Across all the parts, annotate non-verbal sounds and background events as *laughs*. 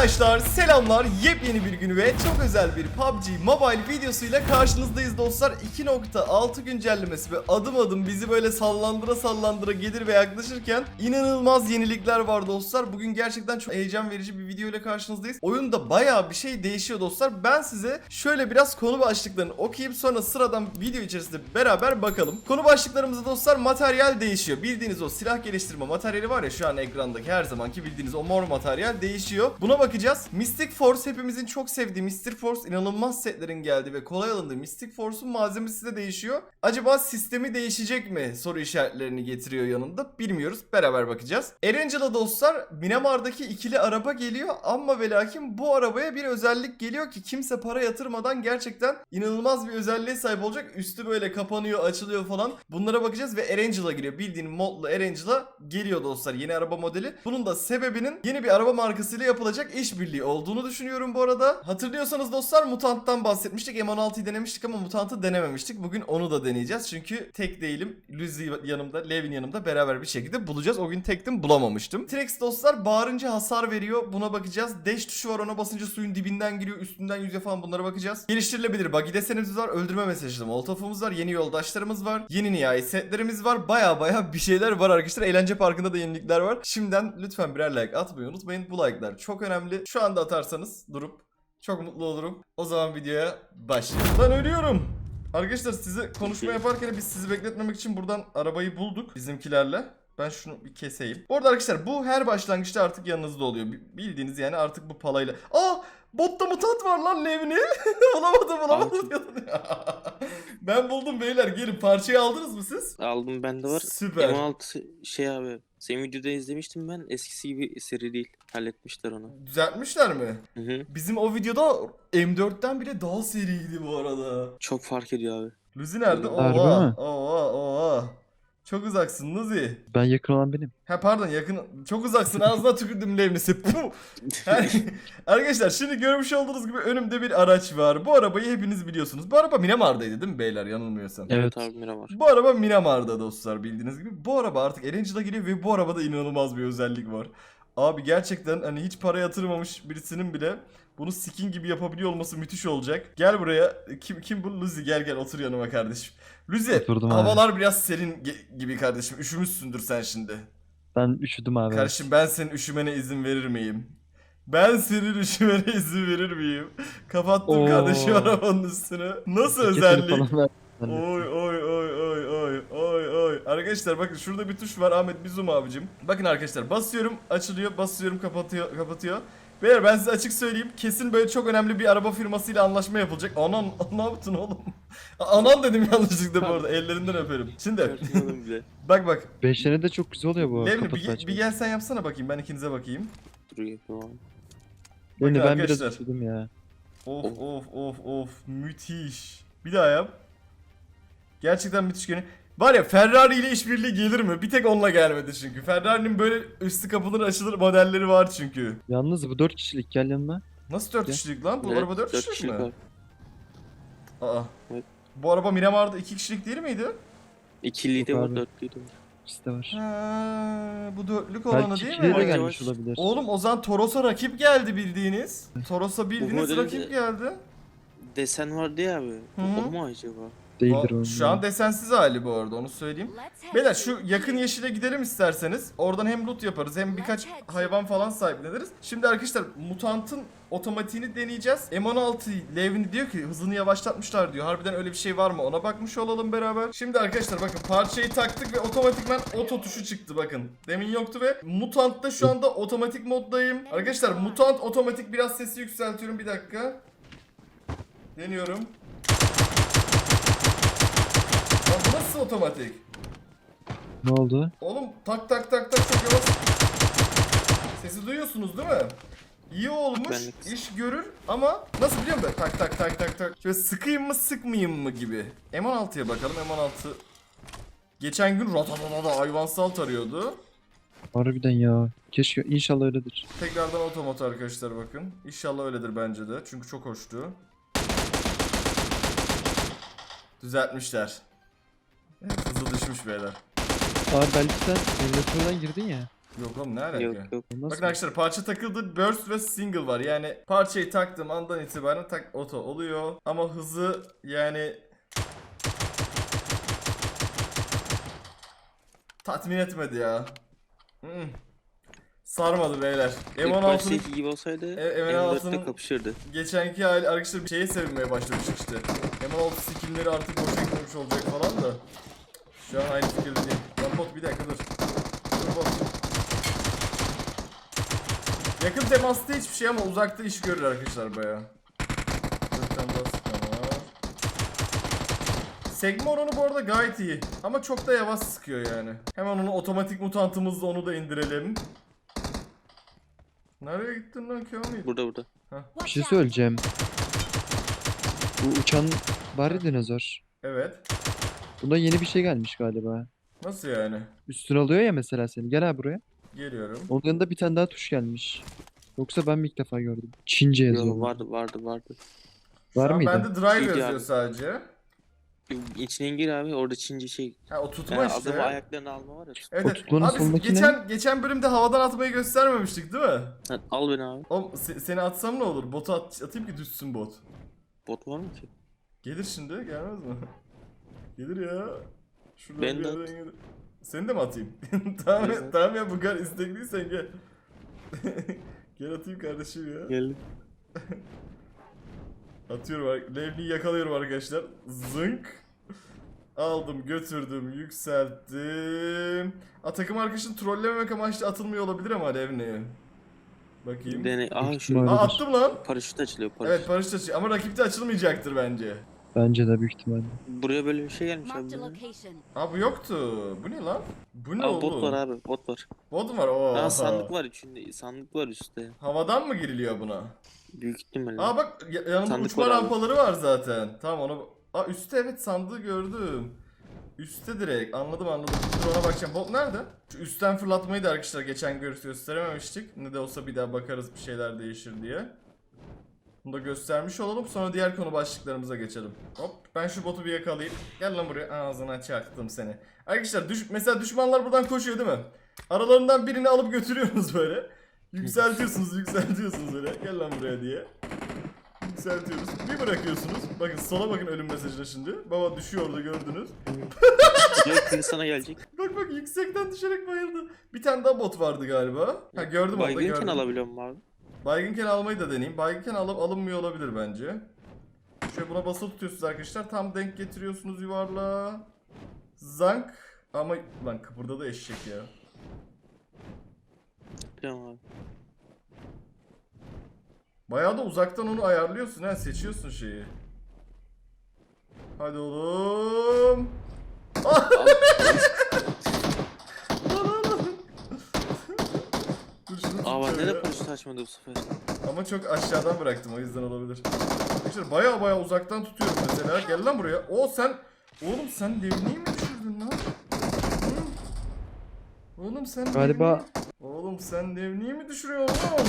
Arkadaşlar selamlar. Yepyeni bir gün ve çok özel bir PUBG Mobile videosuyla karşınızdayız dostlar. 2.6 güncellemesi ve adım adım bizi böyle sallandıra sallandıra gelir ve yaklaşırken inanılmaz yenilikler var dostlar. Bugün gerçekten çok heyecan verici bir video ile karşınızdayız. Oyunda baya bir şey değişiyor dostlar. Ben size şöyle biraz konu başlıklarını okuyup sonra sıradan video içerisinde beraber bakalım. Konu başlıklarımızda dostlar materyal değişiyor. Bildiğiniz o silah geliştirme materyali var ya şu an ekrandaki her zamanki bildiğiniz o mor materyal değişiyor. Buna bakacağız. Mystic Force hepimizin çok sevdiği Mystic Force inanılmaz setlerin geldi ve kolay alındığı Mystic Force'un malzemesi de değişiyor. Acaba sistemi değişecek mi? Soru işaretlerini getiriyor yanında. Bilmiyoruz. Beraber bakacağız. Erangela dostlar Minamar'daki ikili araba geliyor ama ve lakin bu arabaya bir özellik geliyor ki kimse para yatırmadan gerçekten inanılmaz bir özelliğe sahip olacak. Üstü böyle kapanıyor, açılıyor falan. Bunlara bakacağız ve Erangela geliyor. Bildiğin modlu Erangela geliyor dostlar. Yeni araba modeli. Bunun da sebebinin yeni bir araba markasıyla yapılacak işbirliği olduğunu düşünüyorum bu arada. Hatırlıyorsanız dostlar Mutant'tan bahsetmiştik. M16'yı denemiştik ama Mutant'ı denememiştik. Bugün onu da deneyeceğiz. Çünkü tek değilim. Luzi yanımda, Levin yanımda beraber bir şekilde bulacağız. O gün tektim bulamamıştım. Trex dostlar bağırınca hasar veriyor. Buna bakacağız. Dash tuşu var ona basınca suyun dibinden giriyor. Üstünden yüzüyor falan bunlara bakacağız. Geliştirilebilir. Buggy desenimiz var. Öldürme mesajlı molotofumuz var. Yeni yoldaşlarımız var. Yeni nihai setlerimiz var. Baya baya bir şeyler var arkadaşlar. Eğlence parkında da yenilikler var. Şimdiden lütfen birer like atmayı unutmayın. Bu like'lar çok önemli. Şu anda atarsanız durup çok mutlu olurum. O zaman videoya başlayalım. Ben ölüyorum. Arkadaşlar size konuşma yaparken biz sizi bekletmemek için buradan arabayı bulduk bizimkilerle. Ben şunu bir keseyim. Bu arada arkadaşlar bu her başlangıçta artık yanınızda oluyor. Bi- Bildiğiniz yani artık bu palayla. Aa! Botta mutant var lan Levni. *laughs* bulamadım bulamadım. *laughs* ben buldum beyler gelin parçayı aldınız mı siz? Aldım bende var. Süper. M16 şey abi. Senin videoda izlemiştim ben. Eskisi gibi seri değil. Halletmişler onu. Düzeltmişler mi? Hı hı. Bizim o videoda M4'ten bile daha seriydi bu arada. Çok fark ediyor abi. Luzi nerede? Harbi Oha, mi? oha, oha. Çok uzaksın Luzi. Ben yakın olan benim. Ha pardon yakın çok uzaksın ağzına tükürdüm levnisi. *laughs* Arkadaşlar şimdi görmüş olduğunuz gibi önümde bir araç var. Bu arabayı hepiniz biliyorsunuz. Bu araba Minamar'daydı değil mi beyler yanılmıyorsam. Evet. abi Miramar. Bu araba Minamar'da dostlar bildiğiniz gibi. Bu araba artık Erangel'a geliyor ve bu arabada inanılmaz bir özellik var. Abi gerçekten hani hiç para yatırmamış birisinin bile bunu skin gibi yapabiliyor olması müthiş olacak. Gel buraya. Kim kim bu? Luzi gel gel otur yanıma kardeşim. Luzi Oturdum abi. havalar biraz serin gibi kardeşim. Üşümüşsündür sen şimdi. Ben üşüdüm abi. Kardeşim ben senin üşümene izin verir miyim? Ben senin üşümene izin verir miyim? Kapattım Oo. kardeşim arabanın üstünü. Nasıl Ceketini özellik? oy oy oy oy. Arkadaşlar bakın şurada bir tuş var Ahmet bir zoom abicim. Bakın arkadaşlar basıyorum açılıyor basıyorum kapatıyor kapatıyor. Beyler ben size açık söyleyeyim kesin böyle çok önemli bir araba firmasıyla anlaşma yapılacak. Anan *laughs* ne yaptın oğlum? Anan dedim yanlışlıkla bu arada ellerinden öperim. Şimdi *laughs* bak bak. Beşleri de çok güzel oluyor bu. Levni bir, ge- bir gel sen yapsana bakayım ben ikinize bakayım. Dur abi. Bakın ben biraz arkadaşlar. üşüdüm ya. Of of of of müthiş. Bir daha yap. Gerçekten müthiş görünüyor. Var ya Ferrari ile işbirliği gelir mi? Bir tek onunla gelmedi çünkü. Ferrari'nin böyle üstü kapıları açılır modelleri var çünkü. Yalnız bu 4 kişilik gel yanıma. Nasıl 4 Ya. kişilik lan? Bu Evet, araba 4 dört kişilik, mi? Aa. Evet. Bu araba Miramar'da 2 kişilik değil miydi? İkiliydi Yok var abi. dörtlüydü. İkisi de var. Ha, bu dörtlük olanı Belki değil de mi? gel- gelmiş Yavaş. olabilir. Oğlum o zaman Toros'a rakip geldi bildiğiniz. Toros'a bildiğiniz modeli rakip de- geldi. Desen vardı ya abi. Hı hı. O mu acaba? Değildir o. Şu an desensiz hali bu arada onu söyleyeyim. Beyler şu yakın yeşile gidelim isterseniz. Oradan hem loot yaparız hem birkaç hayvan falan sahipleniriz. Şimdi arkadaşlar mutantın otomatiğini deneyeceğiz. M16 Levni diyor ki hızını yavaşlatmışlar diyor. Harbiden öyle bir şey var mı? Ona bakmış olalım beraber. Şimdi arkadaşlar bakın parçayı taktık ve otomatikman oto tuşu çıktı bakın. Demin yoktu ve mutantta şu anda otomatik moddayım. Arkadaşlar mutant otomatik biraz sesi yükseltiyorum bir dakika. Deniyorum. Ya bu nasıl otomatik? Ne oldu? Oğlum tak tak tak tak çok yavaş. Sesi duyuyorsunuz değil mi? İyi olmuş, iş görür ama nasıl biliyor musun? Tak tak tak tak tak. Şöyle sıkayım mı sıkmayayım mı gibi. M16'ya bakalım M16. Geçen gün ratatata hayvansal tarıyordu. Harbiden ya. Keşke inşallah öyledir. Tekrardan otomat arkadaşlar bakın. İnşallah öyledir bence de. Çünkü çok hoştu. Düzeltmişler. Evet hızı düşmüş beyler. Abi belki sen emülatörden girdin ya. Yok oğlum ne alaka? Yok yok. Nasıl? Bakın arkadaşlar parça takıldı burst ve single var yani parçayı taktığım andan itibaren tak oto oluyor ama hızı yani tatmin etmedi ya. Hmm. Sarmadı beyler. İlk başta M16'nın iki gibi olsaydı E, M4'te M16'nın kapışırdı. geçenki hali arkadaşlar bir şeye sevinmeye başlamıştık işte. M16 skinleri artık boşa gitmemiş olacak falan da. Şu an aynı fikirde değil. Lan bot bir dakika dur. Dur bot. Yakın temasta hiçbir şey ama uzakta iş görür arkadaşlar baya. Dörtten var. Sekme oranı bu arada gayet iyi. Ama çok da yavaş sıkıyor yani. Hemen onu otomatik mutantımızla onu da indirelim. Nereye gittin lan Kamil? Burada burada. Bir şey söyleyeceğim. Bu uçan ya dinozor. Evet. Bunda yeni bir şey gelmiş galiba. Nasıl yani? Üstüne alıyor ya mesela seni. Gel abi buraya. Geliyorum. Onun yanında bir tane daha tuş gelmiş. Yoksa ben mi ilk defa gördüm? Çince yazıyor. Yo, bunda. vardı vardı vardı. Şu Var an mıydı? bende drive İyi yazıyor abi. sadece. İçine gir abi orada Çince şey. Ha o tutma Yani işte. adamı ayaklarını alma var ya. Evet, O evet. tutmanın Abi ne? geçen geçen bölümde havadan atmayı göstermemiştik değil mi? Sen al beni abi. Oğlum se- seni atsam ne olur? Botu at- atayım ki düşsün bot. Bot var mı ki? Gelir şimdi gelmez mi? *laughs* Gelir ya. Şuradan Ben bir de yerden gelir. Seni de mi atayım? *laughs* tamam, ya, Evet. tamam ya bu kadar istekliysen gel. *laughs* gel atayım kardeşim ya. Geldi. Atıyorum. Levni'yi yakalıyorum arkadaşlar. Zınk. Aldım, götürdüm, yükselttim. A takım arkadaşını trollememek amaçlı atılmıyor olabilir ama Levni'ye. Bakayım. Dene. Aha şu. Aa attım lan. paraşüt açılıyor paraşüt. Evet paraşüt açıyor ama rakipte açılmayacaktır bence. Bence de büyük ihtimalle. Buraya böyle bir şey gelmiş abi. Marked a bu. Abi yoktu. Bu ne lan? Bu ne Aa, oldu? bot var abi bot var. Bot mu var? Oo. Aa sandık var içinde. Sandık var üstte. Havadan mı giriliyor buna? Büyük ihtimalle. Aa bak ya- yanında Sandık uçma var abi. rampaları var zaten. Tamam onu... Aa üstte evet sandığı gördüm. Üste direkt anladım anladım. Dur ona bakacağım. Bot nerede? Şu üstten fırlatmayı da arkadaşlar geçen görüntü gösterememiştik. Ne de olsa bir daha bakarız bir şeyler değişir diye. Bunu da göstermiş olalım. Sonra diğer konu başlıklarımıza geçelim. Hop ben şu botu bir yakalayayım. Gel lan buraya. Ağzına çaktım seni. Arkadaşlar düş mesela düşmanlar buradan koşuyor değil mi? Aralarından birini alıp götürüyorsunuz böyle. Yükseltiyorsunuz, yükseltiyorsunuz öyle. Gel lan buraya diye. Yükseltiyoruz. Bir bırakıyorsunuz. Bakın sola bakın ölüm mesajına şimdi. Baba düşüyor orada gördünüz. *laughs* Yok biri sana gelecek. Bak bak yüksekten düşerek bayıldı. Bir tane daha bot vardı galiba. Ha gördüm orada Baygınken gördüm. alabiliyor mu abi? Baygınken almayı da deneyeyim. Baygınken alıp alınmıyor olabilir bence. Şöyle buna basılı tutuyorsunuz arkadaşlar. Tam denk getiriyorsunuz yuvarlağa. Zank. Ama lan kıpırdadı eşek ya. Tamam abi. Bayağı da uzaktan onu ayarlıyorsun ha. Seçiyorsun şeyi. Hadi oğlum. *laughs* Dur şunu Aa bende tutacağım de ya. paraşüt açmadı bu sefer. Ama çok aşağıdan bıraktım o yüzden olabilir. Arkadaşlar baya baya uzaktan tutuyorum mesela. Gel lan buraya. O sen... Oğlum sen devniyi mi düşürdün lan? Hı? Oğlum sen Galiba- devniyi- Oğlum sen devniyi mi düşürüyorsun oğlum?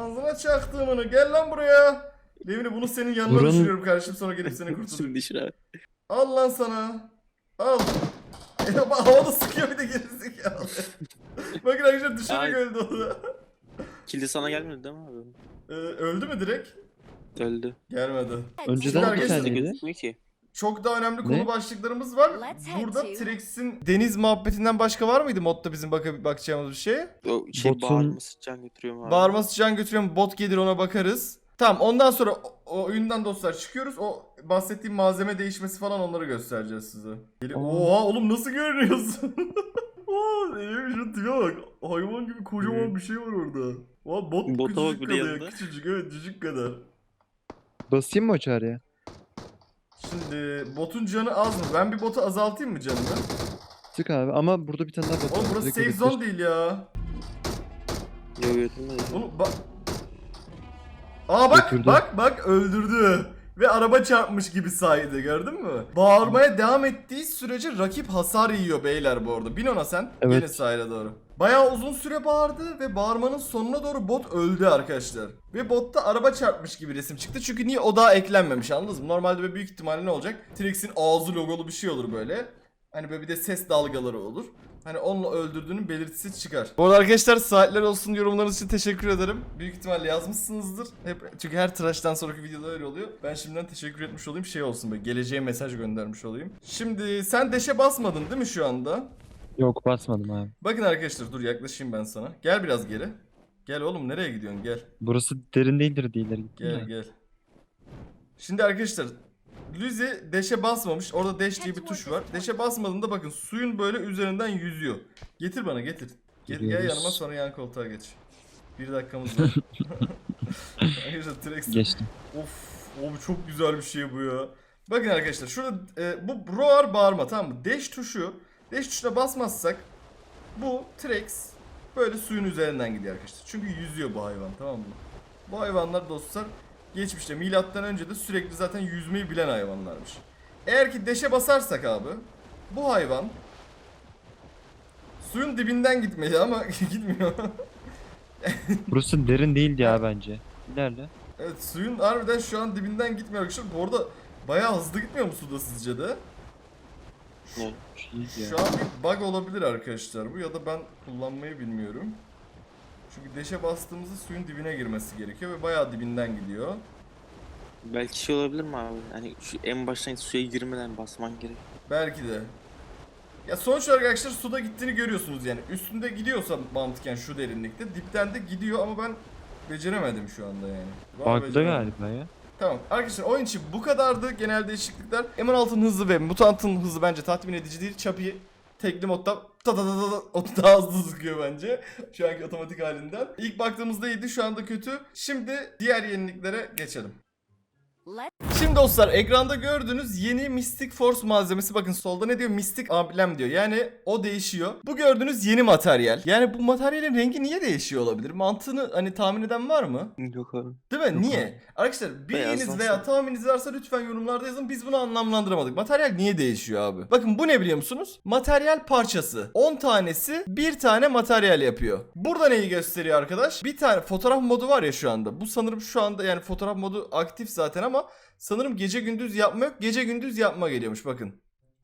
Ağzına çaktığımını. Gel lan buraya. Devni bunu senin yanına Buranın- düşürüyorum kardeşim sonra gelip seni *laughs* kurtarırım. Düşür abi. Al lan sana. Al. Ama havada sıkıyor bir de gerizekalı. Bakın arkadaşlar düşerek Ay. öldü o da. Kildi sana gelmedi değil mi abi? Ee, öldü mü direkt? Öldü. Gelmedi. Önceden Süper bir geçti. Gözükmüyor ki. Çok daha önemli konu Ne? başlıklarımız var. Let's head Burada to- Trix'in deniz muhabbetinden başka var mıydı modda bizim baka- bakacağımız bir şey? O şey Botun- bağırması can götürüyor mu abi? Bağırması can götürüyor mu? Bot gelir ona bakarız. Tamam ondan sonra o, o oyundan dostlar çıkıyoruz. O bahsettiğim malzeme değişmesi falan onları göstereceğiz size. Geli-. Oha oğlum nasıl görünüyorsun? *laughs* Oo, Eyvah şu tipe bak. Hayvan gibi kocaman bir şey var orada. Oha bot Bota bak küçücük bir de kadar. yanında. Küçücük evet cücük kadar. Basayım mı o çağrıya? Şimdi botun canı az mı? Ben bir botu azaltayım mı canını? Sık abi ama burada bir tane daha bot Oğlum burası safe zone değil ya. Yok götürmedi. Oğlum bak. Aa bak Götürdü. bak bak öldürdü. Ve araba çarpmış gibi saydı gördün mü? Bağırmaya devam ettiği sürece rakip hasar yiyor beyler bu arada. Bin ona sen. Evet. Gelin sahile doğru. Bayağı uzun süre bağırdı ve bağırmanın sonuna doğru bot öldü arkadaşlar. Ve botta araba çarpmış gibi resim çıktı. Çünkü niye o daha eklenmemiş anladınız mı? Normalde büyük ihtimalle ne olacak? Trix'in ağzı logolu bir şey olur böyle. Hani böyle bir de ses dalgaları olur. Hani onunla öldürdüğünün belirtisi çıkar. Bu arada arkadaşlar saatler olsun yorumlarınız için teşekkür ederim. Büyük ihtimalle yazmışsınızdır. Hep çünkü her tıraştan sonraki videoda öyle oluyor. Ben şimdiden teşekkür etmiş olayım şey olsun böyle geleceğe mesaj göndermiş olayım. Şimdi sen deşe basmadın değil mi şu anda? Yok basmadım abi. Bakın arkadaşlar dur yaklaşayım ben sana. Gel biraz geri. Gel oğlum nereye gidiyorsun gel. Burası derin değildir diye ileri gittim Gel de. gel. Şimdi arkadaşlar Luzi deşe basmamış. Orada deş diye bir tuş var. Deşe basmadığında bakın suyun böyle üzerinden yüzüyor. Getir bana getir. Gel, gel yanıma sonra yan koltuğa geç. Bir dakikamız var. *laughs* arkadaşlar T-Rex. Geçtim. Of, o çok güzel bir şey bu ya. Bakın arkadaşlar şurada e, bu roar bağırma tamam mı? Dash tuşu. Dash tuşuna basmazsak bu T-Rex böyle suyun üzerinden gidiyor arkadaşlar. Çünkü yüzüyor bu hayvan tamam mı? Bu hayvanlar dostlar geçmişte milattan önce de sürekli zaten yüzmeyi bilen hayvanlarmış. Eğer ki deşe basarsak abi bu hayvan suyun dibinden gitmeli ama *laughs* gitmiyor. Burası derin değildi ya bence. İlerle. Evet suyun harbiden şu an dibinden gitmiyor arkadaşlar. Bu arada bayağı hızlı gitmiyor mu suda sizce de? Ya. Şu an bir bug olabilir arkadaşlar bu ya da ben kullanmayı bilmiyorum. Çünkü deşe bastığımızda suyun dibine girmesi gerekiyor ve bayağı dibinden gidiyor. Belki şey olabilir mi abi? Hani şu en baştan suya girmeden basman gerek. Belki de. Ya sonuç olarak arkadaşlar suda gittiğini görüyorsunuz yani. Üstünde gidiyorsa mantıken şu derinlikte dipten de gidiyor ama ben beceremedim şu anda yani. Vallahi Bug'da beceremedim. galiba ya. Tamam arkadaşlar oyun için bu kadardı genel değişiklikler. M16'ın hızı ve Mutant'ın hızı bence tatmin edici değil. Chappie tekli modda ta ta ta ta ta daha hızlı sıkıyor bence. Şu anki otomatik halinden. İlk baktığımızda iyiydi şu anda kötü. Şimdi diğer yeniliklere geçelim. Şimdi dostlar ekranda gördüğünüz yeni Mystic Force malzemesi bakın solda ne diyor? Mystic amblem diyor. Yani o değişiyor. Bu gördüğünüz yeni materyal. Yani bu materyalin rengi niye değişiyor olabilir? Mantığını hani tahmin eden var mı? Yok abi. Değil mi? Yok niye? Arkadaşlar bilginiz veya tahmininiz varsa lütfen yorumlarda yazın. Biz bunu anlamlandıramadık. Materyal niye değişiyor abi? Bakın bu ne biliyor musunuz? Materyal parçası. 10 tanesi bir tane materyal yapıyor. Burada neyi gösteriyor arkadaş? Bir tane fotoğraf modu var ya şu anda. Bu sanırım şu anda yani fotoğraf modu aktif zaten ama sanırım gece gündüz yapma yok. Gece gündüz yapma geliyormuş bakın.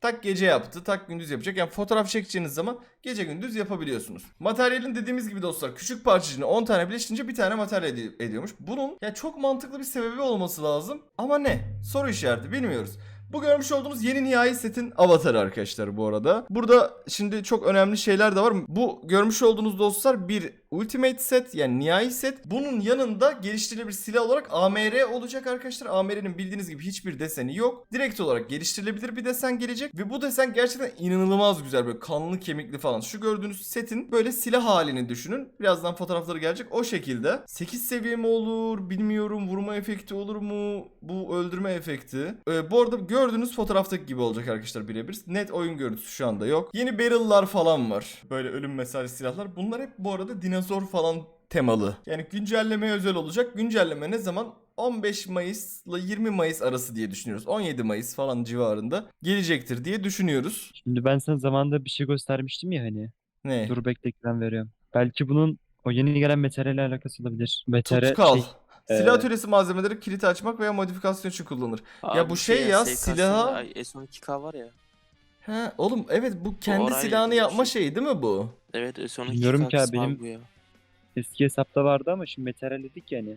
Tak gece yaptı, tak gündüz yapacak. Yani fotoğraf çekeceğiniz zaman gece gündüz yapabiliyorsunuz. Materyalin dediğimiz gibi dostlar küçük parçacığını 10 tane birleştirince bir tane materyal edi- ediyormuş. Bunun ya çok mantıklı bir sebebi olması lazım. Ama ne? Soru işareti bilmiyoruz. Bu görmüş olduğunuz yeni nihai setin avatarı arkadaşlar bu arada. Burada şimdi çok önemli şeyler de var. Bu görmüş olduğunuz dostlar bir ultimate set yani nihai set. Bunun yanında geliştirilebilir silah olarak AMR olacak arkadaşlar. AMR'nin bildiğiniz gibi hiçbir deseni yok. Direkt olarak geliştirilebilir bir desen gelecek. Ve bu desen gerçekten inanılmaz güzel böyle kanlı kemikli falan. Şu gördüğünüz setin böyle silah halini düşünün. Birazdan fotoğrafları gelecek o şekilde. 8 seviye mi olur bilmiyorum. Vurma efekti olur mu? Bu öldürme efekti. Ee, bu arada gördüğünüz fotoğraftaki gibi olacak arkadaşlar birebir. Net oyun görüntüsü şu anda yok. Yeni barrel'lar falan var. Böyle ölüm mesajı silahlar. Bunlar hep bu arada dinozor falan temalı. Yani güncellemeye özel olacak. Güncelleme ne zaman? 15 Mayıs ile 20 Mayıs arası diye düşünüyoruz. 17 Mayıs falan civarında gelecektir diye düşünüyoruz. Şimdi ben sana zamanında bir şey göstermiştim ya hani. Ne? Dur bekle ekran veriyorum. Belki bunun o yeni gelen materyalle alakası olabilir. Materyal Tutkal. şey, Silah e, atölyesi malzemeleri kilit açmak veya modifikasyon için kullanılır. Abi bu şey şeye, ya, 'ın silaha- ay, S12K var ya. He oğlum evet bu kendi silahını ilgili yapma şey. şeyi değil mi bu? Evet S12K Bilmiyorum ki abi, benim- bu ya. eski hesapta vardı ama şimdi dedik yani.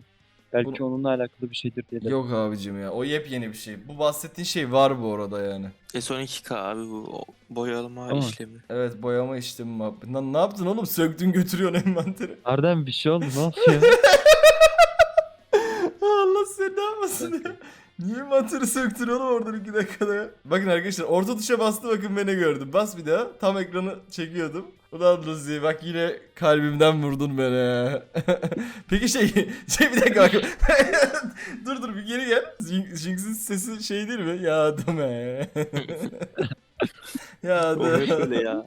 Belki Bunu- onunla alakalı bir şeydir diye de. Yok abicim ya o yepyeni bir şey. Bu bahsettiğin şey var bu arada yani. S12K abi bu o boyalama Tamam. işlemi. Evet boyama işlemi muhabbet. Lan ne yaptın oğlum? Söktün götürüyorsun envanteri. *laughs* Harbiden bir şey oldu ne *laughs* oluyor? Allah seni ne yapmasın ya? Niye envanteri söktün oğlum oradan iki dakikada ya? Bakın arkadaşlar orta tuşa bastı bakın beni gördüm. Bas bir daha. Tam ekranı çekiyordum. Ulan Luzi bak yine kalbimden vurdun beni. *laughs* Peki şey, *laughs* şey bir dakika bak. *laughs* dur dur bir geri gel. Jin- Jinx'in sesi şey değil mi? Ya deme. ya deme. ya.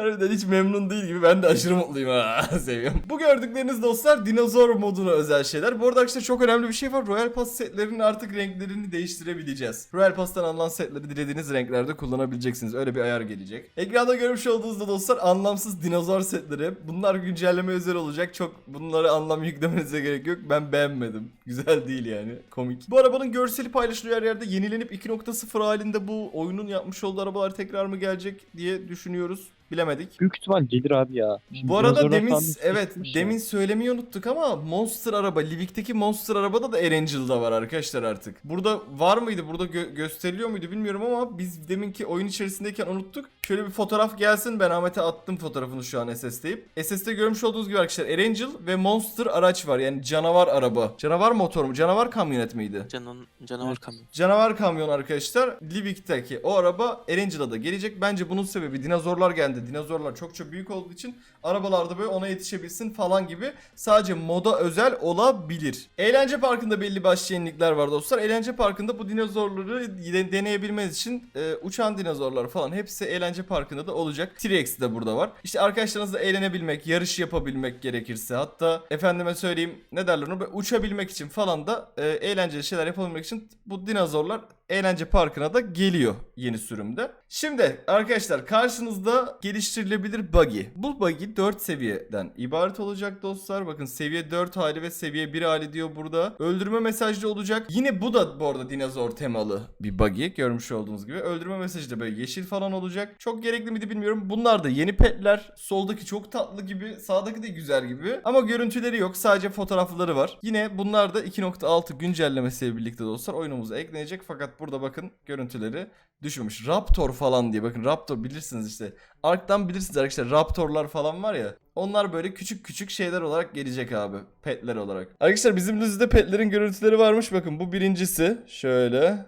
Harbiden hiç memnun değil gibi ben de aşırı mutluyum ha *laughs* seviyorum. Bu gördükleriniz dostlar dinozor moduna özel şeyler. Bu arada arkadaşlar çok önemli bir şey var. Royal Pass setlerinin artık renklerini değiştirebileceğiz. Royal Pass'tan alınan setleri dilediğiniz renklerde kullanabileceksiniz. Öyle bir ayar gelecek. Ekranda görmüş olduğunuzda dostlar anlamsız dinozor setleri. Bunlar güncelleme özel olacak. Çok bunlara anlam *laughs* yüklemenize gerek yok. Ben beğenmedim. Güzel değil yani. Komik. Bu arabanın görseli paylaşılıyor her yerde. Yenilenip 2.0 halinde bu oyunun yapmış olduğu arabalar tekrar mı gelecek diye düşünüyoruz. Bilemedik. Büyük ihtimal gelir abi ya. Şimdi Bu arada demin evet ya. demin söylemeyi unuttuk ama Monster araba Livik'teki Monster arabada da Erangel'da var arkadaşlar artık. Burada var mıydı? Burada gö- gösteriliyor muydu bilmiyorum ama biz deminki oyun içerisindeyken unuttuk. Şöyle bir fotoğraf gelsin. Ben Ahmet'e attım fotoğrafını şu an SS'deyip. SS'de görmüş olduğunuz gibi arkadaşlar Erangel ve Monster araç var. Yani canavar araba. Canavar motor mu? Canavar kamyonet miydi? Canan, canavar Evet. kamyon. Canavar kamyon arkadaşlar Livik'teki o araba Erangel'a da gelecek. Bence bunun sebebi dinozorlar geldi. Dinozorlar çok çok büyük olduğu için arabalarda böyle ona yetişebilsin falan gibi sadece moda özel olabilir. Eğlence parkında belli başlı yenilikler var dostlar. Eğlence parkında bu dinozorları de- deneyebilmeniz için e, uçan dinozorlar falan hepsi eğlence parkında da olacak. T-Rex de burada var. İşte arkadaşlarınızla eğlenebilmek, yarış yapabilmek gerekirse hatta efendime söyleyeyim ne derler onu uçabilmek için falan da e, eğlenceli şeyler yapabilmek için bu dinozorlar eğlence parkına da geliyor yeni sürümde. Şimdi arkadaşlar karşınızda geliştirilebilir buggy. Bu buggy 4 seviyeden ibaret olacak dostlar. Bakın seviye 4 hali ve seviye 1 hali diyor burada. Öldürme mesajlı olacak. Yine bu da bu arada dinozor temalı bir buggy görmüş olduğunuz gibi. Öldürme mesajı da böyle yeşil falan olacak. Çok gerekli miydi bilmiyorum. Bunlar da yeni petler. Soldaki çok tatlı gibi, sağdaki de güzel gibi. Ama görüntüleri yok. Sadece fotoğrafları var. Yine bunlar da 2.6 güncellemesiyle birlikte dostlar oyunumuza eklenecek. Fakat burada bakın görüntüleri düşmemiş. Raptor falan diye bakın Raptor bilirsiniz işte. Ark'tan bilirsiniz arkadaşlar Raptorlar falan var ya. Onlar böyle küçük küçük şeyler olarak gelecek abi. Petler olarak. Arkadaşlar bizim dizide petlerin görüntüleri varmış. Bakın bu birincisi. Şöyle.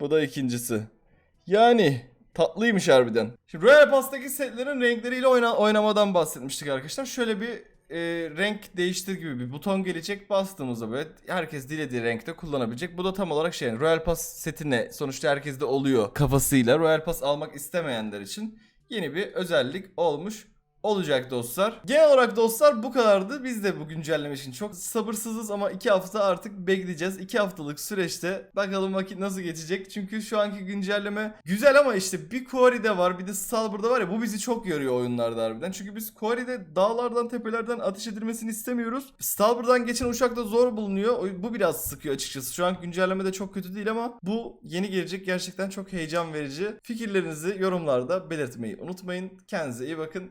Bu da ikincisi. Yani tatlıymış harbiden. Şimdi Royal Pass'taki setlerin renkleriyle oyna oynamadan bahsetmiştik arkadaşlar. Şöyle bir e, renk değiştir gibi bir buton gelecek. Bastığımızda böyle herkes dilediği renkte kullanabilecek. Bu da tam olarak şey Royal Pass setine sonuçta herkeste oluyor kafasıyla. Royal Pass almak istemeyenler için yeni bir özellik olmuş olacak dostlar. Genel olarak dostlar bu kadardı. Biz de bu güncelleme için çok sabırsızız ama 2 hafta artık bekleyeceğiz. 2 haftalık süreçte bakalım vakit nasıl geçecek. Çünkü şu anki güncelleme güzel ama işte bir Quarry'de var bir de Stalber'da var ya bu bizi çok yoruyor oyunlarda harbiden. Çünkü biz Quarry'de dağlardan tepelerden ateş edilmesini istemiyoruz. Stalber'dan geçen uçak da zor bulunuyor. Bu biraz sıkıyor açıkçası. Şu an güncelleme de çok kötü değil ama bu yeni gelecek gerçekten çok heyecan verici. Fikirlerinizi yorumlarda belirtmeyi unutmayın. Kendinize iyi bakın.